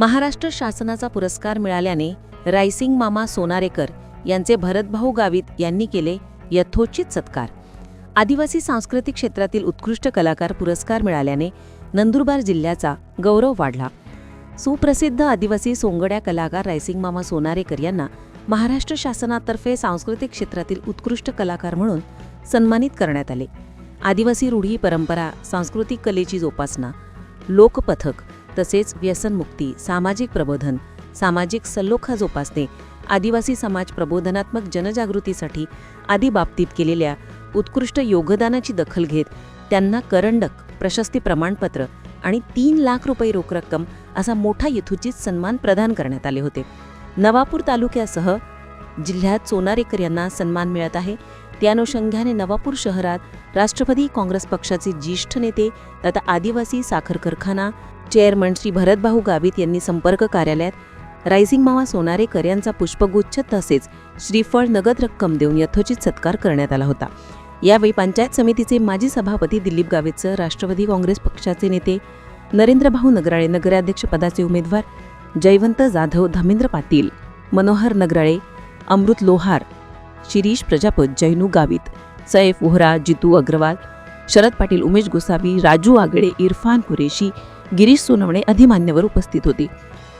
महाराष्ट्र शासनाचा पुरस्कार मिळाल्याने रायसिंग मामा सोनारेकर यांचे भरतभाऊ गावित यांनी केले यथोचित सत्कार. आदिवासी सांस्कृतिक क्षेत्रातील उत्कृष्ट कलाकार पुरस्कार मिळाल्याने नंदुरबार जिल्ह्याचा गौरव वाढला. सुप्रसिद्ध आदिवासी सोंगड्या कलाकार रायसिंग मामा सोनारेकर यांना महाराष्ट्र शासनातर्फे सांस्कृतिक क्षेत्रातील उत्कृष्ट कलाकार म्हणून सन्मानित करण्यात आले. आदिवासी रूढी परंपरा सांस्कृतिक कलेची जोपासना लोकपथक तसेच व्यसनमुक्ती सामाजिक प्रबोधन सामाजिक सल्लोखा जोपासणे आदिवासी समाज प्रबोधनात्मक जनजागृतीसाठी आदी बाबतीत केलेल्या उत्कृष्ट योगदानाची दखल घेत त्यांना करंडक प्रशस्ती प्रमाणपत्र आणि तीन लाख रुपये रोख रक्कम असा मोठा यथोचित सन्मान प्रदान करण्यात आले होते. नवापूर तालुक्यासह जिल्ह्यात सोनारेकर यांना सन्मान मिळत आहे. त्यानुषंगाने नवापूर शहरात राष्ट्रवादी काँग्रेस पक्षाचे ज्येष्ठ नेते तथा आदिवासी साखर कारखाना चेअरमन श्री भरतभाऊ गावित यांनी संपर्क कार्यालयात रायझिंग मावा सोनारेकर यांचा पुष्पगुच्छ तसेच श्रीफळ नगद रक्कम देऊन यथोचित सत्कार करण्यात आला होता. यावेळी पंचायत समितीचे माजी सभापती दिलीप गावितसह राष्ट्रवादी काँग्रेस पक्षाचे नेते नरेंद्रभाऊ नगराळे नगराध्यक्ष पदाचे उमेदवार जयवंत जाधव धमेंद्र पाटील मनोहर नगराळे अमृत लोहार शिरीष प्रजापत जैनू गावित सैफ वोहरा जितू अग्रवाल शरद पाटील उमेश गोसावी राजू आगळे इरफान कुरेशी गिरीश सोनवणे आदी मान्यवर उपस्थित होती.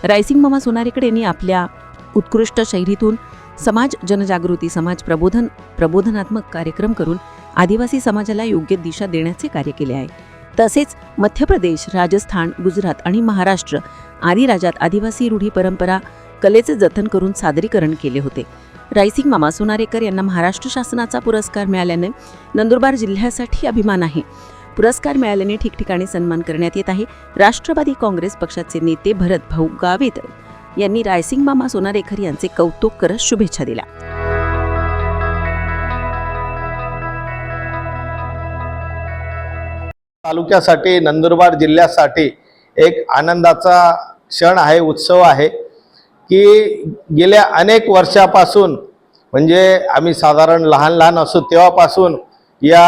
रायसिंग मामा सोनारेकडे यांनी आपल्या उत्कृष्ट शैलीतून समाज जनजागृती समाज प्रबोधन प्रबोधनात्मक कार्यक्रम करून आदिवासी समाजाला योग्य दिशा देण्याचे कार्य केले आहे. तसेच मध्य प्रदेश राजस्थान गुजरात आणि महाराष्ट्र आदी राज्यात आदिवासी रूढी परंपरा कलेचे जतन करून सादरीकरण केले होते. रायसिंग मामा सोनारेकर यांना महाराष्ट्र शासनाचा पुरस्कार मिळाल्याने नंदुरबार जिल्ह्यासाठी अभिमान आहे. पुरस्कार मिळाल्याने ठिकठिकाणी सन्मान करण्यात येत आहे. राष्ट्रवादी काँग्रेस पक्षाचे नेते भरत भाऊ गावित यांनी रायसिंग मामा सोनारेखर यांचे कौतुक करत शुभेच्छा दिल्या. तालुक्यासाठी नंदुरबार जिल्ह्यासाठी एक आनंदाचा क्षण आहे उत्सव आहे की गेल्या अनेक वर्षापासून म्हणजे आम्ही साधारण लहान लहान असू तेव्हापासून या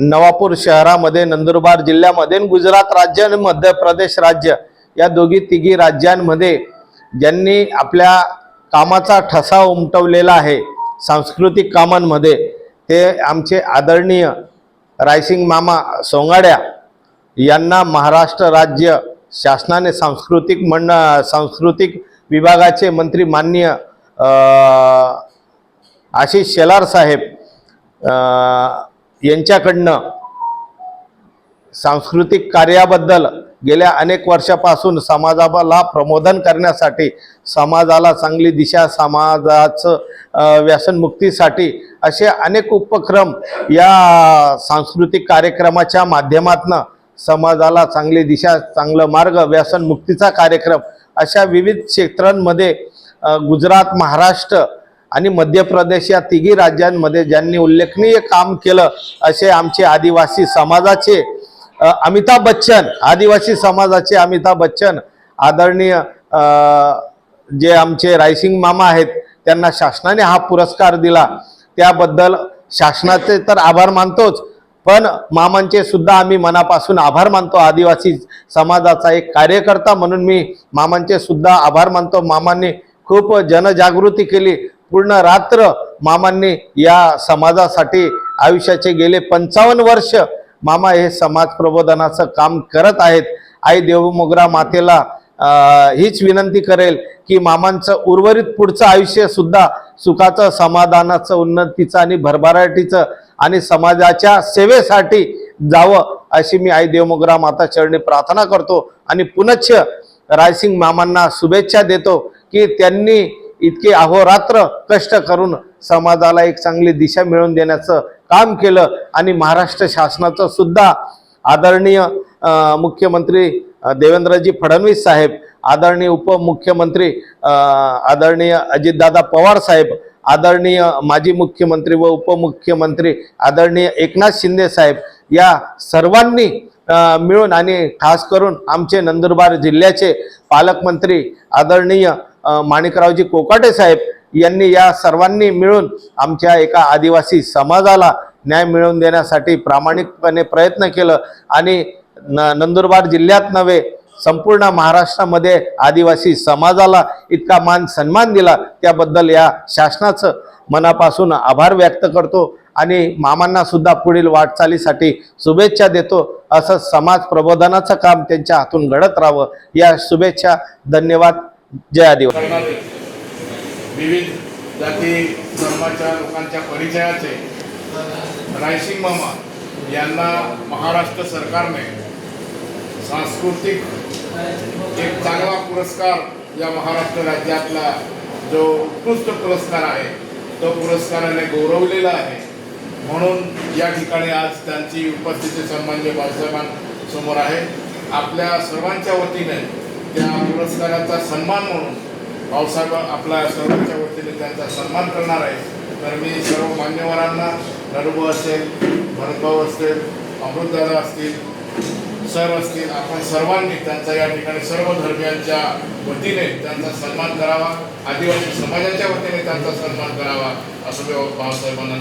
नवापूर शहरामध्ये नंदुरबार जिल्ह्यामध्ये गुजरात राज्य आणि मध्य प्रदेश राज्य या दोघी तिघी राज्यांमध्ये ज्यांनी आपल्या कामाचा ठसा उमटवलेला आहे सांस्कृतिक कामांमध्ये. ते आमचे आदरणीय रायसिंग मामा सोंगाड्या यांना महाराष्ट्र राज्य शासनाने सांस्कृतिक मंड सांस्कृतिक विभागाचे मंत्री माननीय आशिष शेलार साहेब यांच्याकडनं सांस्कृतिक कार्याबद्दल गेल्या अनेक वर्षापासून समाजाला प्रबोधन करण्यासाठी समाजाला चांगली दिशा समाजाचं व्यसनमुक्तीसाठी असे अनेक उपक्रम या सांस्कृतिक कार्यक्रमाच्या माध्यमातनं समाजाला चांगली दिशा चांगलं मार्ग व्यसनमुक्तीचा कार्यक्रम अशा विविध क्षेत्रांमध्ये गुजरात महाराष्ट्र आणि मध्य प्रदेश या तिघी राज्यांमध्ये ज्यांनी उल्लेखनीय काम केलं असे आमचे आदिवासी समाजाचे अमिताभ बच्चन आदिवासी समाजाचे अमिताभ बच्चन आदरणीय जे आमचे रायसिंग मामा आहेत त्यांना शासनाने हा पुरस्कार दिला. त्याबद्दल शासनाचे तर आभार मानतोच पण मामांचे सुद्धा आम्ही मनापासून आभार मानतो. आदिवासी समाजाचा एक कार्यकर्ता म्हणून मी मामांचे सुद्धा आभार मानतो. मामांनी खूप जनजागृती केली. पूर्ण रात्र मामांनी या समाजासाठी आयुष्याचे गेले पंचावन्न वर्ष मामा हे समाज प्रबोधनाचं काम करत आहेत. आई देवमोगरा मातेला हीच विनंती करेल की मामांचं उर्वरित पुढचं आयुष्य सुद्धा सुखाचं समाधानाचं उन्नतीचं आणि भरभराटीचं आणि समाजाच्या सेवेसाठी जावं अशी मी आई देवमोगरा माता चरणी प्रार्थना करतो आणि पुनश्च रायसिंग मामांना शुभेच्छा देतो की त्यांनी इतके अहोरात्र कष्ट करून समाजाला एक चांगली दिशा मिळवून देण्याचं काम केलं आणि महाराष्ट्र शासनाचं सुद्धा आदरणीय मुख्यमंत्री देवेंद्रजी फडणवीस साहेब आदरणीय उपमुख्यमंत्री आदरणीय अजितदादा पवार साहेब आदरणीय माजी मुख्यमंत्री व उपमुख्यमंत्री आदरणीय एकनाथ शिंदे साहेब या सर्वांनी मिळून आणि खास करून आमचे नंदुरबार जिल्ह्याचे पालकमंत्री आदरणीय माणिकरावजी कोकाटे साहेब यांनी या सर्वांनी मिळून आमच्या एका आदिवासी समाजाला न्याय मिळवून देण्यासाठी प्रामाणिकपणे प्रयत्न केलं. आणि न नंदुरबार जिल्ह्यात नव्हे संपूर्ण महाराष्ट्रामध्ये आदिवासी समाजाला इतका मान सन्मान दिला. त्याबद्दल या शासनाचं मनापासून आभार व्यक्त करतो आणि मामांना सुद्धा पुढील वाटचालीसाठी शुभेच्छा देतो. असं समाज प्रबोधनाचं काम त्यांच्या हातून घडत राहावं. या शुभेच्छा धन्यवाद. जय आदिवासी. विविध जाती धर्माच्या लोकांच्या परिचयाचे रायसिंग मामा यांना महाराष्ट्र सरकारने सांस्कृतिक एक चांगला पुरस्कार या महाराष्ट्र राज्यातला जो उत्कृष्ट पुरस्कार आहे तो पुरस्काराने गौरवलेला आहे. म्हणून या ठिकाणी आज त्यांची उपस्थिती सन्मान्य बाळासाहेबांसमोर आहे. आपल्या सर्वांच्या वतीने त्या पुरस्काराचा सन्मान म्हणून भाऊसाहेब आपल्या सर्वांच्या वतीने त्यांचा सन्मान करणार आहे. तर मी सर्व मान्यवरांना नरभाऊ असेल भरतभाऊ असतील अमृतदादा असतील सर असतील आपण सर्वांनी त्यांचा या ठिकाणी सर्व धर्मियांच्या वतीने त्यांचा सन्मान करावा आदिवासी समाजाच्या वतीने त्यांचा सन्मान करावा असं मी बाबासाहेबांना